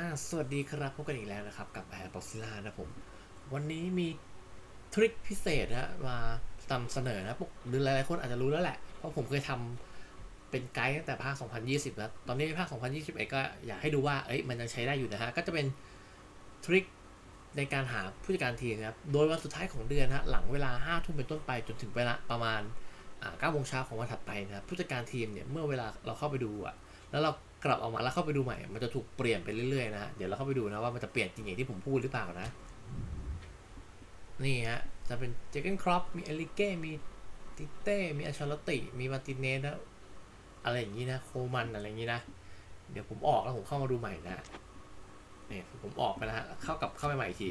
อ่าสวัสดีครับพบกันอีกแล้วนะครับ กับแอร์บ็อกซิล่านะผม วันนี้มีทริคพิเศษนะมานำเสนอนะพวกหรือหลายๆคนอาจจะรู้แล้วแหละ เพราะผมเคยทำเป็นไกด์ตั้งแต่ภาค 2020 แล้ว ตอนนี้ภาค 2021 ก็อยากให้ดูว่า เอ้ยมันยังใช้ได้อยู่นะฮะ ก็จะเป็นทริคในการหาผู้จัดการทีมนะครับ โดยวันสุดท้ายของเดือนนะฮะหลังเวลา 5 ทุ่มเป็นต้นไปจนถึงเวลาประมาณอ่า9โมงเช้าของวันถัดไปนะครับผู้จัดการทีมเนี่ยเมื่อเวลาเราเข้าไปดูอะแล้วเรา กลับออกมาแล้วเข้าไปดูใหม่ มันจะถูกเปลี่ยนไปเรื่อยๆนะฮะเดี๋ยวเราเข้าไปดูนะว่ามันจะเปลี่ยนจริงอย่างที่ผมพูดหรือเปล่านะ นี่ฮะ จะเป็นเจเกนครอปมีเอลิเก้ มีติเต้ มีอัชลติ มีมาติเนสนะอะไรอย่างนี้นะ โคมันอะไรอย่างนี้นะ เดี๋ยวผมออกแล้วผมเข้ามาดูใหม่นะเนี่ยผมออกไปแล้วฮะ เข้ากับเข้าไปใหม่อีกที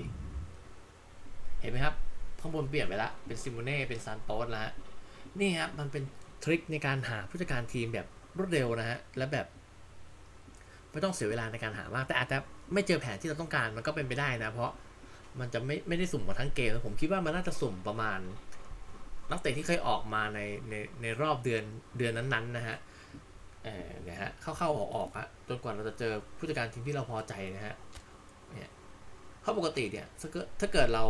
เห็นไหมครับ ข้างบนเปลี่ยนไปละเป็นซิมูเน่ เป็นซานโตสแล้วฮะ นี่ครับ มันเป็นทริคในการหาผู้จัดการทีมแบบรวดเร็วนะฮะ และแบบ ไม่ต้องเสียเวลาในการหามาก แต่อาจจะไม่เจอแผนที่เราต้องการมันก็เป็นไปได้นะ เพราะมันจะไม่ไม่ได้สุ่มมาทั้งเกม ผมคิดว่ามันน่าจะสุ่มประมาณ นักเตะที่เคยออกมาในในในรอบเดือนเดือนนั้นๆนะฮะเออเนี่ยฮะเข้าๆออกออกๆฮะจนกว่าเราจะเจอผู้จัดการทีมที่เราพอใจนะฮะเนี่ยเพราะปกติเนี่ยถ้าเกิดถ้าเกิดเรา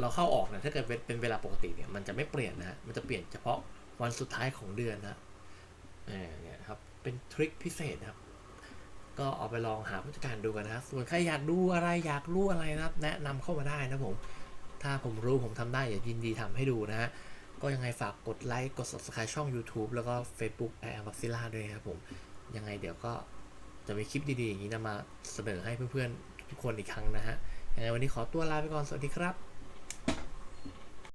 เราเข้าออกเนี่ยถ้าเกิดเป็นเป็นเวลาปกติเนี่ยมันจะไม่เปลี่ยนนะฮะมันจะเปลี่ยนเฉพาะวันสุดท้ายของเดือนนะเออเนี่ยนะครับเป็นทริคพิเศษนะครับ ก็เอาไปลองหาผู้จัดการดูกันนะครับ ส่วนใครอยากดูอะไรอยากรู้อะไรนะครับ แนะนำเข้ามาได้นะผม ถ้าผมรู้ผมทำได้อย่ายินดีทำให้ดูนะฮะ ก็ยังไงฝากกดไลค์กด subscribe ช่อง YouTube แล้วก็ Facebook แอร์บักซิล่าด้วยนะครับผม ยังไงเดี๋ยวก็จะมีคลิปดีๆอย่างนี้นะมาเสนอให้เพื่อนๆทุกคนอีกครั้งนะฮะ ยังไงวันนี้ขอตัวลาไปก่อน สวัสดีครับ